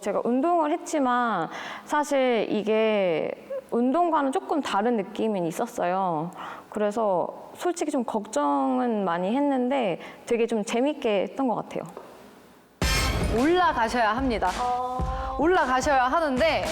제가 운동을 했지만 사실 이게 운동과는 조금 다른 느낌은 있었어요. 그래서 솔직히 좀 걱정은 많이 했는데 되게 좀 재밌게 했던 것 같아요. 올라가셔야 합니다. 올라가셔야 하는데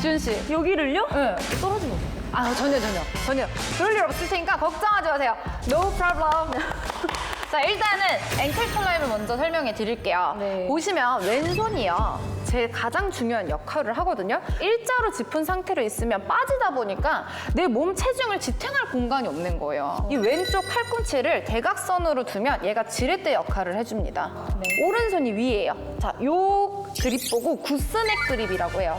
지훈 씨. 여기를요? 네. 떨어지면 아 전혀 전혀 전혀 그럴 일 없을 테니까 걱정하지 마세요. No problem. 자 일단은 앵클 클라임을 먼저 설명해 드릴게요. 네. 보시면 왼손이요. 제 가장 중요한 역할을 하거든요. 일자로 짚은 상태로 있으면 빠지다 보니까 내 몸 체중을 지탱할 공간이 없는 거예요. 이 왼쪽 팔꿈치를 대각선으로 두면 얘가 지렛대 역할을 해줍니다. 오른손이 위에요. 자, 요 그립 보고 구스넥 그립이라고 해요.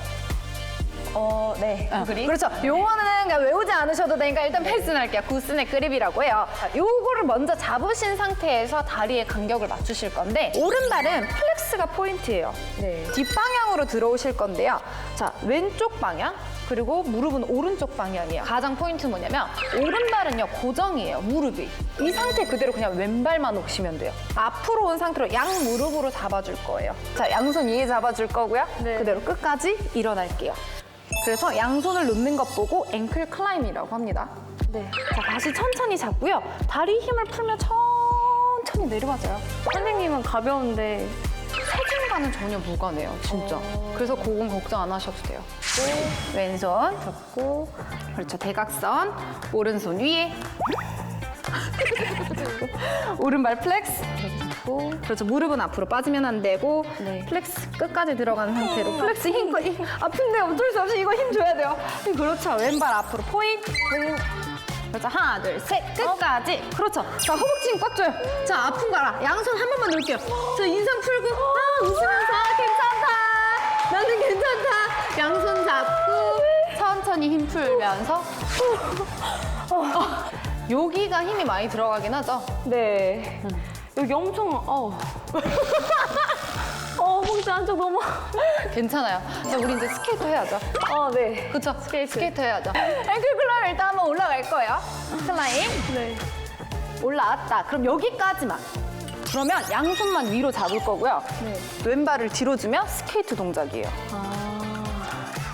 어, 네. 어, 그렇죠. 요거는 그냥 외우지 않으셔도 되니까 일단 패스는 할게요. 구스넥 그립이라고 해요. 자, 요거를 먼저 잡으신 상태에서 다리의 간격을 맞추실 건데 오른발은 플렉스가 포인트예요. 네. 뒷방향으로 들어오실 건데요. 자, 왼쪽 방향 그리고 무릎은 오른쪽 방향이에요. 가장 포인트 뭐냐면 오른발은요 고정이에요. 무릎이. 이 상태 그대로 그냥 왼발만 놓으시면 돼요. 앞으로 온 상태로 양 무릎으로 잡아줄 거예요. 자, 양손 위에 잡아줄 거고요. 네. 그대로 끝까지 일어날게요. 그래서 양손을 놓는 것 보고 앵클 클라임이라고 합니다. 네. 자, 다시 천천히 잡고요. 다리 힘을 풀면 천천히 내려가져요. 선생님은 가벼운데 체중과는 전혀 무관해요, 진짜. 그래서 그건 걱정 안 하셔도 돼요. 왼손 잡고, 그렇죠. 대각선, 오른손 위에. 오른발 플렉스. 그리고 그렇죠. 무릎은 앞으로 빠지면 안 되고 네. 플렉스 끝까지 들어가는 상태로 플렉스 힘, 힘 아픈데 어쩔 수 없이 이거 힘 줘야 돼요. 그렇죠. 왼발 앞으로 포인. 그렇죠. 하나, 둘, 셋, 끝까지. 그렇죠. 자, 허벅지 힘꽉 줘요. 자, 아픈 거라. 양손 한 번만 놓을게요. 자, 인상 풀고, 아, 웃으면서, 괜찮다. 나는 괜찮다. 양손 잡고, 천천히 힘 풀면서. 어, 여기가 힘이 많이 들어가긴 하죠. 네. 여기 엄청 어. 어, 허벅지 한쪽 너무 괜찮아요. 자, 우리 이제 스케이트 해야죠. 어, 네. 그쵸? 스케이트, 해야죠. 앵클 클라임 일단 한번 올라갈 거예요. 클라임. 네. 올라왔다. 그럼 여기까지만. 그러면 양손만 위로 잡을 거고요. 네. 왼발을 뒤로 주면 스케이트 동작이에요.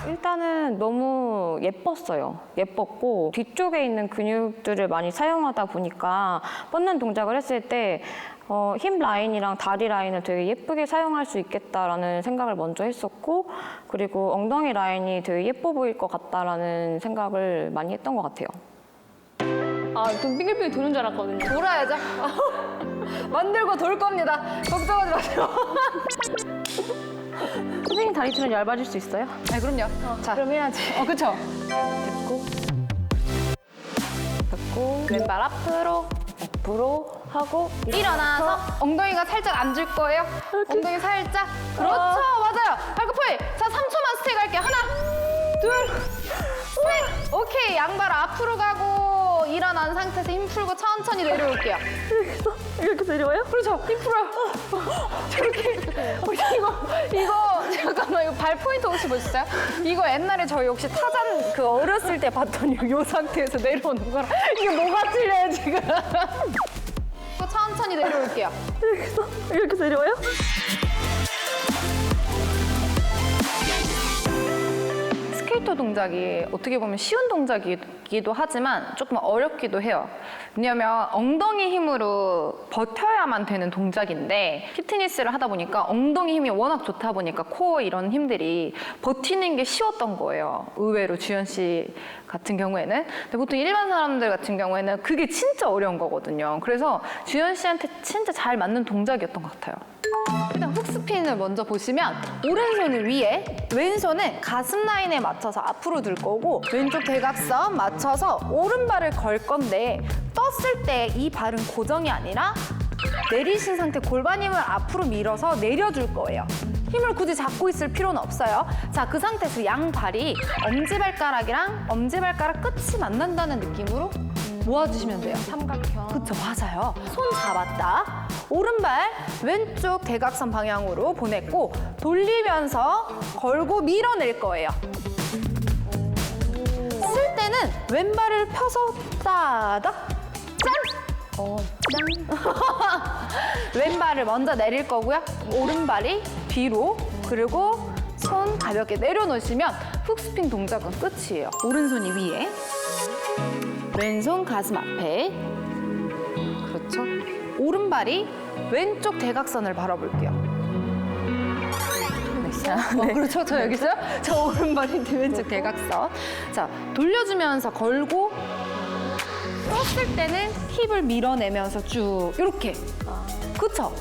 일단은 너무 예뻤어요. 예뻤고 뒤쪽에 있는 근육들을 많이 사용하다 보니까 뻗는 동작을 했을 때 어, 힙 라인이랑 다리 라인을 되게 예쁘게 사용할 수 있겠다라는 생각을 먼저 했었고 그리고 엉덩이 라인이 되게 예뻐 보일 것 같다라는 생각을 많이 했던 것 같아요. 아, 좀 빙글빙글 도는 줄 알았거든요. 돌아야죠. 만들고 돌 겁니다. 걱정하지 마세요. 선생님 다리 틀은 얇아질 수 있어요? 네, 그럼요. 자, 그럼 해야지. 어, 그쵸? 됐고, 됐고, 왼발 앞으로. 앞으로 하고 일어나서 엉덩이가 살짝 앉을 거예요. 엉덩이 살짝. 그렇죠. 맞아요. 발굽포이. 자, 3초만 스테이 갈게요. 하나, 둘, 셋. 오케이. 양발 앞으로 가고 일어난 상태에서 힘 풀고 천천히 내려올게요. 이렇게 내려와요? 그렇죠. 힘 풀어요. 저렇게. 혹시 이거, 이거, 잠깐만, 이거 발 포인트 혹시 보셨어요? 이거 옛날에 저희 혹시 타잔 그 어렸을 때 봤더니 이 상태에서 내려오는 거랑 이게 뭐가 틀려요, 지금? 천천히 내려올게요. 이렇게 내려와요? 동작이 어떻게 보면 쉬운 동작이기도 하지만 조금 어렵기도 해요. 왜냐하면 엉덩이 힘으로 버텨야만 되는 동작인데 피트니스를 하다 보니까 엉덩이 힘이 워낙 좋다 보니까 코어 이런 힘들이 버티는 게 쉬웠던 거예요. 의외로 주현 씨 같은 경우에는. 근데 보통 일반 사람들 같은 경우에는 그게 진짜 어려운 거거든요. 그래서 주현 씨한테 진짜 잘 맞는 동작이었던 것 같아요. 일단 훅스핀을 먼저 보시면 오른손을 위에 왼손은 가슴 라인에 맞춰서 앞으로 들 거고 왼쪽 대각선 맞춰서 오른발을 걸 건데 떴을 때 이 발은 고정이 아니라 내리신 상태 골반 힘을 앞으로 밀어서 내려줄 거예요. 힘을 굳이 잡고 있을 필요는 없어요. 자, 그 상태에서 양 발이 엄지발가락이랑 엄지발가락 끝이 만난다는 느낌으로 모아주시면 돼요. 삼각형. 그쵸, 맞아요. 손 잡았다. 오른발 왼쪽 대각선 방향으로 보냈고 돌리면서 걸고 밀어낼 거예요. 쓸 때는 왼발을 펴서 따닥 짠! 어, 왼발을 먼저 내릴 거고요. 오른발이 뒤로 그리고 손 가볍게 내려놓으시면 훅스핀 동작은 끝이에요. 오른손이 위에, 왼손 가슴 앞에. 그렇죠. 오른발이 왼쪽 대각선을 바라볼게요. 어, 그렇죠. 저 여기 있어요? 저 오른발이 왼쪽 대각선. 자, 돌려주면서 걸고 떴을 때는 힙을 밀어내면서 쭉 이렇게. 그쵸?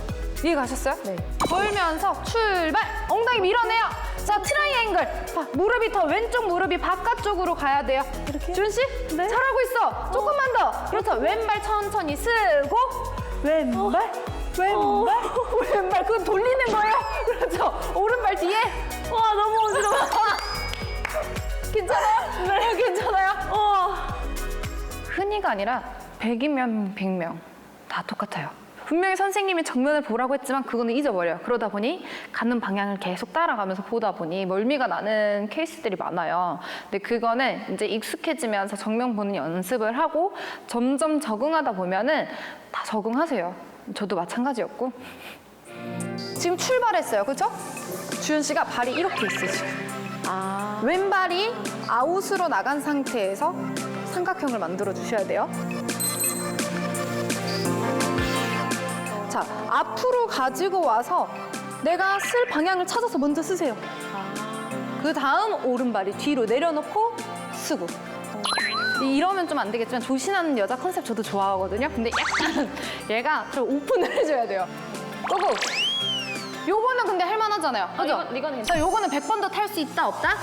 이해 가셨어요? 네. 걸면서 출발! 엉덩이 밀어내요! 자, 트라이앵글! 자, 무릎이 더 왼쪽 무릎이 바깥쪽으로 가야 돼요. 이렇게? 준 씨? 네. 잘하고 있어! 조금만 더! 그렇죠. 왼발 천천히 쓰고, 왼발, 왼발, 왼발. 그건 돌리는 거예요. 그렇죠. 오른발 뒤에. 와 너무 어지러워. 괜찮아요? 네. 괜찮아요? 와. 흔히가 아니라 100이면 100명 다 똑같아요. 분명히 선생님이 정면을 보라고 했지만 그거는 잊어버려요. 그러다 보니 가는 방향을 계속 따라가면서 보다 보니 멀미가 나는 케이스들이 많아요. 근데 그거는 이제 익숙해지면서 정면 보는 연습을 하고 점점 적응하다 보면은 다 적응하세요. 저도 마찬가지였고. 지금 출발했어요. 그죠? 주현 씨가 발이 이렇게 있으시고 아. 왼발이 아웃으로 나간 상태에서 삼각형을 만들어 주셔야 돼요. 자, 앞으로 가지고 와서 내가 쓸 방향을 찾아서 먼저 쓰세요. 그 다음 오른발이 뒤로 내려놓고 쓰고. 이러면 좀 안 되겠지만 조신하는 여자 컨셉 저도 좋아하거든요. 근데 약간 얘가 좀 오픈을 해줘야 돼요. 고고! 요거는 근데 할만하잖아요. 그죠? 이건- 이거는 괜찮아요. 자, 요거는 100번 더 탈 수 있다, 없다?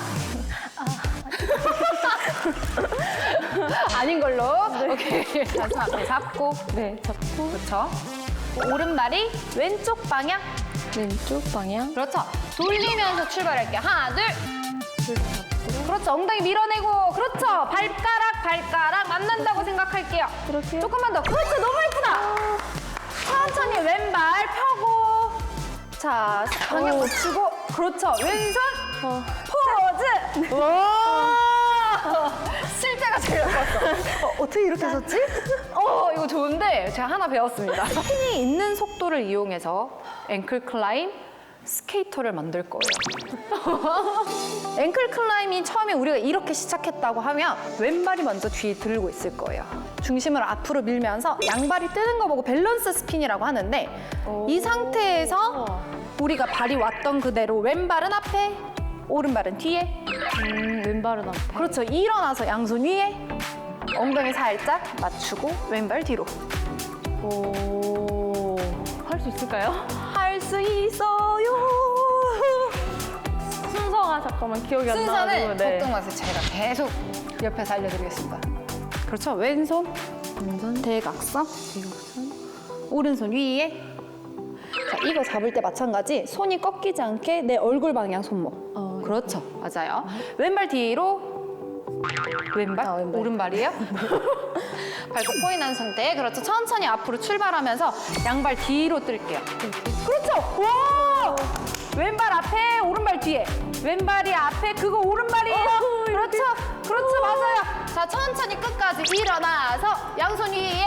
아닌 걸로. 오케이. 자, 손 앞에 잡고. 네 잡고 그렇죠. 오른발이 왼쪽 방향. 왼쪽 방향. 그렇죠. 돌리면서 출발할게요. 하나, 둘. 그렇죠. 엉덩이 밀어내고. 그렇죠. 발가락, 발가락 만난다고 생각할게요. 이렇게? 조금만 더. 그렇죠. 너무 예쁘다. 천천히 왼발 펴고. 자, 방향 맞추고. 그렇죠. 왼손. 어. 포즈! 와! 실제가 제일 예뻤어. 어, 어떻게 이렇게 하셨지? 어, 이거 좋은데 제가 하나 배웠습니다. 힘이 있는 속도를 이용해서 앵클 클라임 스케이터를 만들 거예요. 앵클 클라임이 처음에 우리가 이렇게 시작했다고 하면 왼발이 먼저 뒤에 들고 있을 거예요. 중심을 앞으로 밀면서 양발이 뜨는 거 보고 밸런스 스핀이라고 하는데 이 상태에서 우리가 발이 왔던 그대로 왼발은 앞에, 오른발은 뒤에. 음, 왼발은 앞에. 그렇죠. 일어나서 양손 위에 엉덩이 살짝 맞추고 왼발 뒤로. 오. 할 수 있을까요? 할 수 있어요. 순서가 잠깐만 기억이 안 순서는 나가지고. 네. 걱정 마세요. 제가 계속 옆에서 알려드리겠습니다. 그렇죠. 왼손 왼손 대각선, 대각선. 오른손 위에. 자, 이거 잡을 때 마찬가지. 손이 꺾이지 않게 내 얼굴 방향 손목. 어, 그렇죠. 맞아요. 왼발 뒤로. 왼발? 아, 왼발. 오른발이에요? 발목 포인한 상태. 그렇죠. 천천히 앞으로 출발하면서 양발 뒤로 뜰게요. 그렇죠. 와! 왼발 앞에, 오른발 뒤에. 왼발이 앞에, 그거 오른발이에요. 그렇죠. 그렇죠. 맞아요. 자, 천천히 끝까지 일어나서 양손 위에.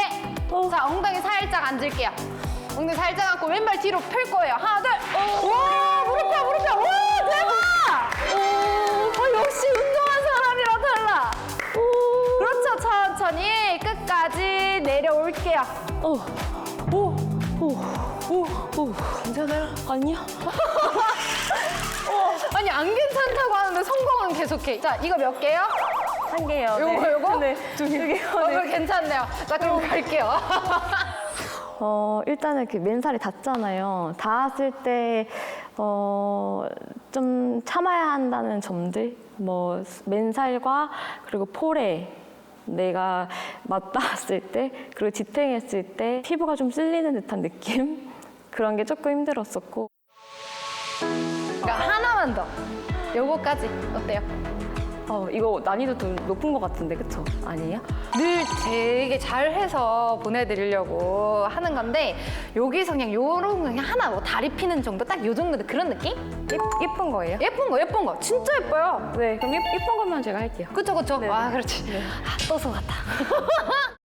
자, 엉덩이 살짝 앉을게요. 엉덩이 살짝 앉고 왼발 뒤로 펼 거예요. 하나, 둘. 와! 무릎 펴, 무릎 펴. 와! 내려올게요. 오. 오, 오. 오. 오. 괜찮아요? 아니야. 아니 안 괜찮다고 하는데 성공은 계속해. 자, 이거 몇 개요? 한 개요. 요거 네. 요거? 네. 두 개. 어, 네. 괜찮네요. 자, 그럼 갈게요. 어, 일단은 그 맨살이 닿잖아요. 닿았을 때, 어, 좀 참아야 한다는 점들, 뭐, 맨살과 그리고 폴에 내가 맞닿았을 때, 그리고 지탱했을 때, 피부가 좀 쓸리는 듯한 느낌? 그런 게 조금 힘들었었고. 그러니까 하나만 더. 요거까지 어때요? 어, 이거 난이도 좀 높은 것 같은데, 그쵸? 아니에요? 늘 되게 잘해서 보내드리려고 하는 건데 여기서 그냥 요런 그냥 하나 뭐 다리 피는 정도 딱 요 정도 그런 느낌? 예, 예쁜 거예요? 예쁜 거 예쁜 거 진짜 예뻐요. 네, 그럼 예, 예쁜 것만 제가 할게요. 그쵸 그쵸. 네, 아 네. 그렇지. 아, 또 속았다.